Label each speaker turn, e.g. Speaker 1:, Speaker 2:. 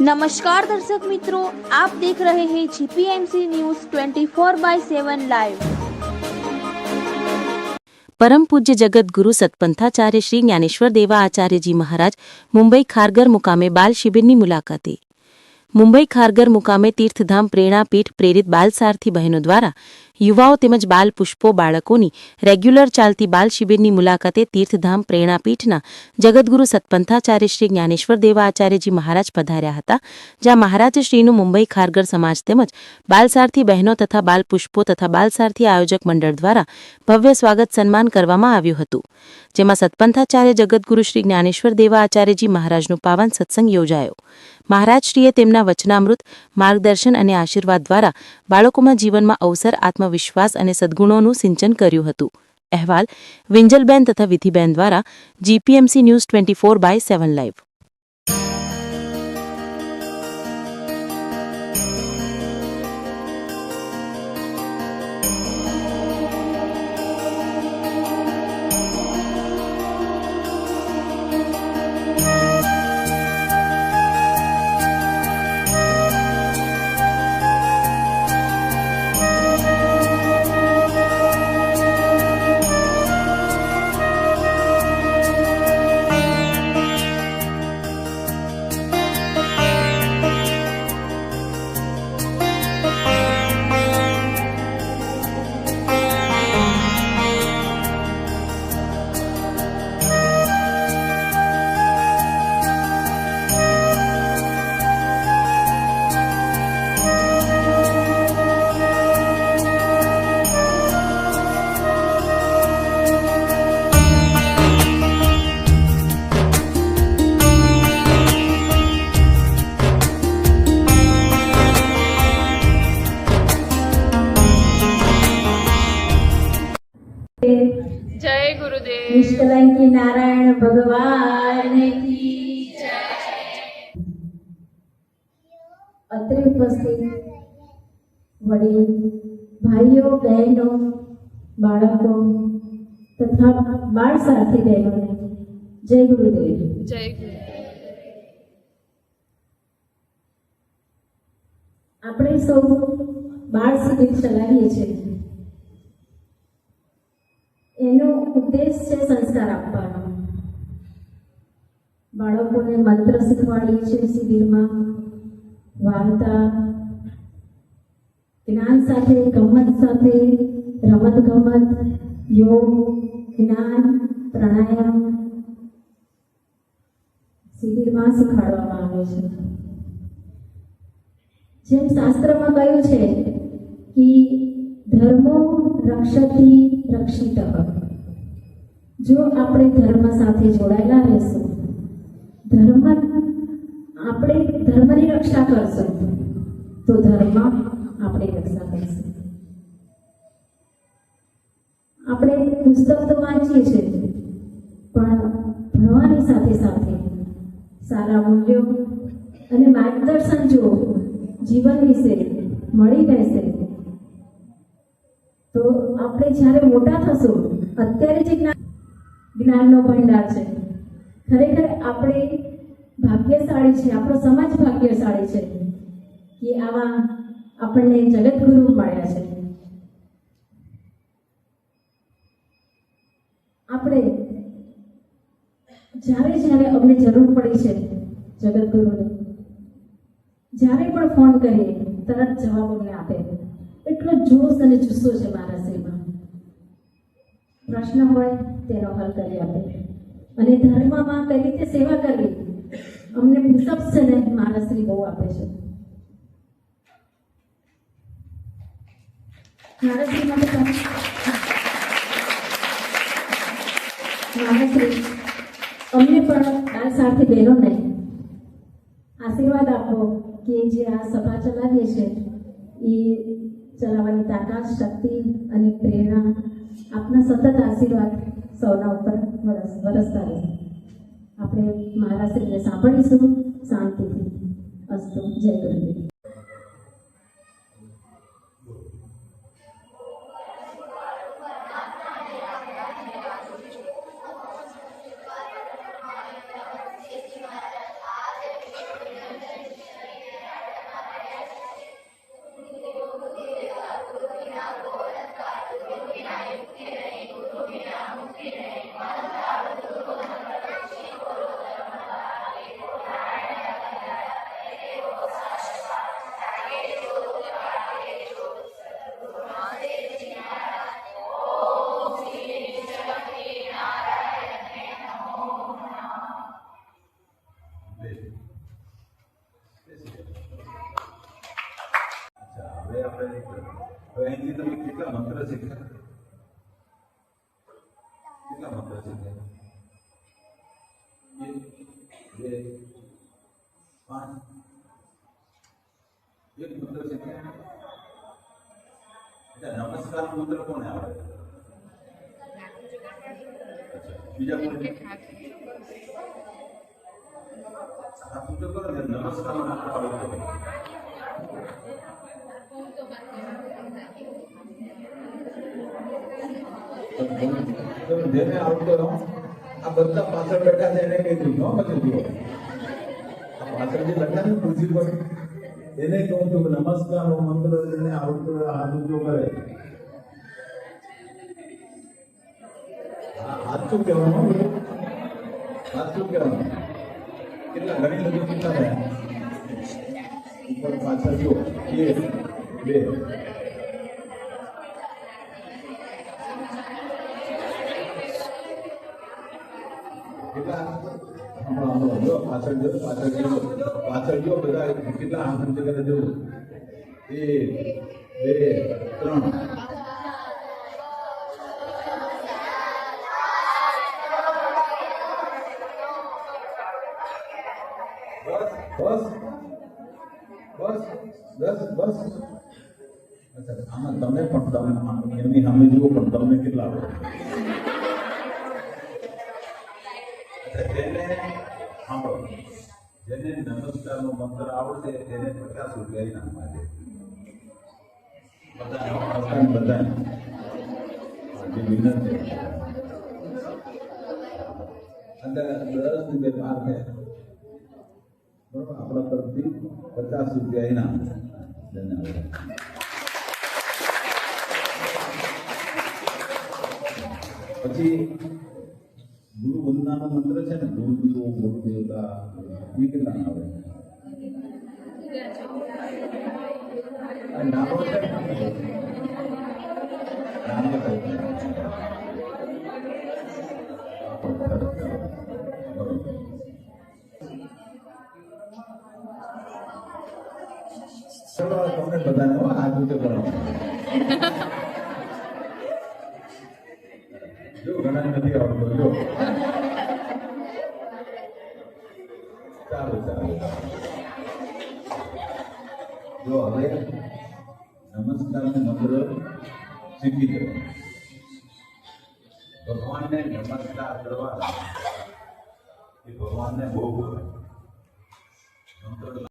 Speaker 1: નમસ્કાર દર્શક મિત્રો આપ દેખ રહે હૈ જીપીએમસી ન્યૂઝ 24 બાય 7 લાઈવ
Speaker 2: પરમ પૂજ્ય જગતગુરુ સતપંથાચાર્ય શ્રી જ્ઞાનેશ્વર દેવા આચાર્યજી મહારાજ મુંબઈ ખારગર મુકામે બાલ શિબિરની મુલાકાતે મુંબઈ ખારગર મુકામે તીર્થધામ પ્રેરણાપીઠ પ્રેરિત બાલસારથી બહેનો દ્વારા યુવાઓ તેમજ બાલ પુષ્પો બાળકોની રેગ્યુલર ચાલતી બાલ શિબિરની મુલાકાતે તીર્થધામ પ્રેરણાપીઠના જગદગુરુ સત્પંથાચાર્ય શ્રી જ્ઞાનેશ્વર દેવાચાર્યજી મહારાજ પધાર્યા હતા, જ્યાં મહારાજશ્રીનું મુંબઈ ખારગર સમાજ તેમજ બાલસારથી બહેનો તથા બાલ પુષ્પો તથા બાલસારથી આયોજક મંડળ દ્વારા ભવ્ય સ્વાગત સન્માન કરવામાં આવ્યું હતું. જેમાં સત્પંથાચાર્ય જગતગુરુ શ્રી જ્ઞાનેશ્વર દેવા મહારાજનું પાવન સત્સંગ યોજાયો. મહારાજશ્રીએ તેમના વચનામૃત, માર્ગદર્શન અને આશીર્વાદ દ્વારા બાળકોમાં જીવનમાં અવસર આત્મવિશ્વાસ અને સદગુણોનું સિંચન કર્યું હતું. અહેવાલ વિંજલબેન તથા વિધિબેન દ્વારા GPMC news twenty four by seven live.
Speaker 3: જય ગુરુદેવ.
Speaker 4: નિષ્કલંકી નારાયણ ભગવાન અત્રે ઉપસ્થિત વડીલ ભાઈઓ બહેનો બાળકો તથા બાળ સાથી બહેનોને જય ગુરુદેવ.
Speaker 3: જય
Speaker 4: આપણે સૌ બાળ શિબિર ચલાવીએ છીએ. એનો ઉદ્દેશ છે સંસ્કાર આપવાનો. બાળકોને મંત્ર શીખવાડીએ છીએ શિબિરમાં. વાર્તા, જ્ઞાન સાથે, ગમત સાથે, રમત ગમત, યોગ, જ્ઞાન, પ્રાણાયામ શિબિરમાં શીખવાડવામાં આવે છે. જેમ શાસ્ત્રમાં કહ્યું છે કે ધર્મો રક્ષતી રક્ષિત. જો આપણે ધર્મ સાથે જોડાયેલા રહેશું, ધર્મ આપણે ધર્મની રક્ષા કરશું, તો ધર્મ આપણે રક્ષા કરશે. આપણે પુસ્તક તો વાંચીએ છીએ, પણ ભણવાની સાથે સાથે સારા મૂલ્યો અને માર્ગદર્શન જો જીવન વિશે મળી રહેશે. તો આપણે જ્યારે મોટા થશું, અત્યારે જે જ્ઞાન જ્ઞાનનો ભંડાર છે, ખરેખર આપણે ભાગ્યશાળી છે આપણો સમાજ ભાગ્યશાળી છે, કે આવા આપણને જગતગુરુ મળ્યા છે. આપણે જ્યારે જ્યારે અમને જરૂર પડી છે જગતગુરુને જ્યારે પણ ફોન કરીએ, તરત જવાબ અમને આપે. એટલો જોશ અને જુસ્સો છે મારા શ્રીમાં પ્રશ્ન હોય તેનો હલ કરી આપે. અને ધર્મમાં કઈ રીતે સેવા કરવી. અમને પુષપ છે ને શ્રી બહુ આપે છે. મારા શ્રી અમને પણ આ સાથે બહેનોને આશીર્વાદ આપો કે જે આ સભા ચલાવીએ છે એ ચલાવવાની તાકાત, શક્તિ અને પ્રેરણા આપના સતત આશીર્વાદ સૌના ઉપર વરસ, વરસતા રહે. આપણે મહારાષ્ટ્રીને સાંભળીશું. શાંતિથી અસ્તુ. જય ગુરુદેવ.
Speaker 5: હવે અહીંથી તમે કેટલા મંત્ર શીખ્યા કેટલા મંત્ર શીખ્યા એક બે પાંચ એક મંત્ર શીખ્યા અચ્છા નમસ્કાર મંત્ર કોને આવે અચ્છા બીજા કોઈ આ પૂછો કરો ને નમસ્કાર મંત્ર આવડતો હોય. તમે જેને આવતો આ બધા પાછળ બેઠા છે, એને કહી દીધું પછી જુઓ. પાછળ જે બેઠા છે ખુરશી પર, એને કહું છું નમસ્કાર, હું મંત્ર જેને આવતો હાથ ઊંચો કરે. શું કહેવાનું? શું કહેવાનું? કેટલા, ઘણી લોકો કેટલા થયા. ઉપર પાછળ જો એક બે કેટલા હમણાં હમણાં જો પાછળ જો પાછળ જો પાછળ જો બધા કેટલા આમ ઊંચે કરે જો એક બે ત્રણ બસ બસ બસ બસ બસ. આમાં તમે પણ તમે એમની સામે જુઓ પણ તમને કેટલા આવડે જેને સાંભળો, જેને મંત્ર આવડશે તેને પચાસ રૂપિયા ઇનામ માટે બધા અંદર દસ રૂપિયા બાર થયા બરોબર આપણા તરફથી પચાસ રૂપિયા ઇનામ ધન્યવાદ પછી ગુરુ વંદનાનો મંત્ર છે ને ગુરુદેવો ગુરુ દેવતા એ કેટલા આવે આ નાનો છે ને? નાનો છે બરોબર ચલો તમને બધાને આ રીતે કરો. જો, ઘણા નથી આવડતું. જો. ચાલો ચાલો જો, હવે નમસ્કાર ને મંત્ર શીખી જવો ભગવાનને નમસ્કાર કરવા. એ ભગવાનને બહુ મંત્ર